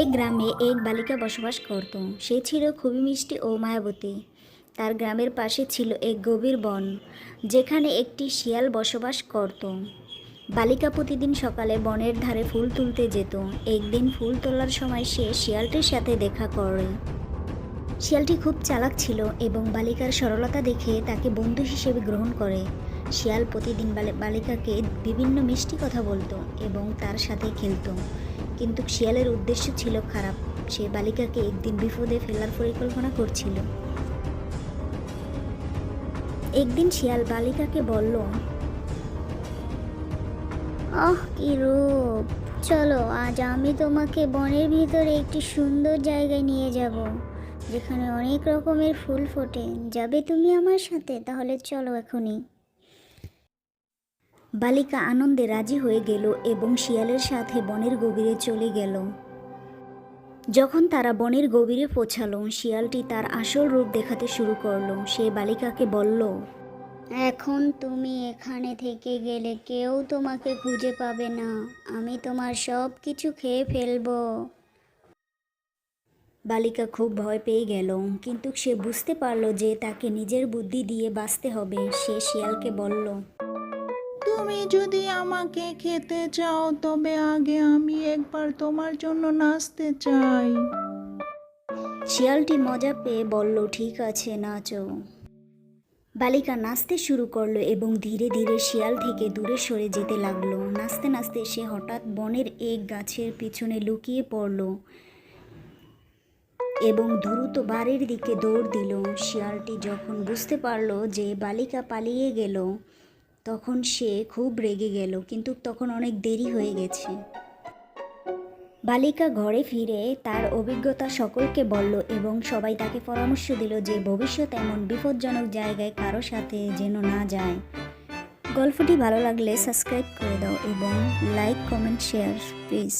এক গ্রামে এক বালিকা বসবাস করত। সে ছিল খুবই মিষ্টি ও মায়াবতী। তার গ্রামের পাশে ছিল এক গভীর বন, যেখানে একটি শিয়াল বসবাস করত। বালিকা প্রতিদিন সকালে বনের ধারে ফুল তুলতে যেত। একদিন ফুল তোলার সময় সে শিয়ালটির সাথে দেখা করে। শিয়ালটি খুব চালাক ছিল এবং বালিকার সরলতা দেখে তাকে বন্ধু হিসেবে গ্রহণ করে। শিয়াল প্রতিদিন বালিকাকে বিভিন্ন মিষ্টি কথা বলতো এবং তার সাথে খেলতো। কিন্তু শিয়ালের উদ্দেশ্য ছিল খারাপ। সে বালিকাকে একদিন বিপদে ফেলার পরিকল্পনা করছিল। একদিন শিয়াল বালিকাকে বলল, আহ, কি রূপ। চলো, আজ আমি তোমাকে বনের ভিতরে একটি সুন্দর জায়গায় নিয়ে যাব, যেখানে অনেক রকমের ফুল ফোটে। যাবে তুমি আমার সাথে? তাহলে চলো এখনই। বালিকা আনন্দে রাজি হয়ে গেল এবং শিয়ালের সাথে বনের গভীরে চলে গেল। যখন তারা বনের গভীরে পৌঁছালো শিয়ালটি তার আসল রূপ দেখাতে শুরু করল। সে বালিকাকে বলল এখন তুমি এখানে থেকে গেলে কেউ তোমাকে খুঁজে পাবে না। আমি তোমার সব কিছু খেয়ে ফেলব। বালিকা খুব ভয় পেয়ে গেল কিন্তু সে বুঝতে পারল যে তাকে নিজের বুদ্ধি দিয়ে বাঁচতে হবে। সে শিয়ালকে বলল তুমি যদি আমাকে খেতে চাও, তবে আগে আমি একবার তোমার জন্য নাচতে চাই। শিয়ালটি মজা পেয়ে বলল, ঠিক আছে, নাচো। বালিকা নাচতে শুরু করল এবং ধীরে ধীরে শিয়াল থেকে দূরে সরে যেতে লাগল। নাচতে নাচতে সে হঠাৎ বনের এক গাছের পিছনে লুকিয়ে পড়ল এবং দ্রুত বাড়ির দিকে দৌড় দিল। শিয়ালটি যখন বুঝতে পারল যে বালিকা পালিয়ে গেল তখন সে খুব রেগে গেল, কিন্তু তখন অনেক দেরি হয়ে গেছে। বালিকা ঘরে ফিরে তার অভিজ্ঞতা সকলকে বলল এবং সবাই তাকে পরামর্শ দিল যে ভবিষ্যৎ এমন বিপজ্জনক জায়গায় কারও সাথে যেন না যায়। গল্পটি ভালো লাগলে সাবস্ক্রাইব করে দাও এবং লাইক, কমেন্ট, শেয়ার, প্লিজ।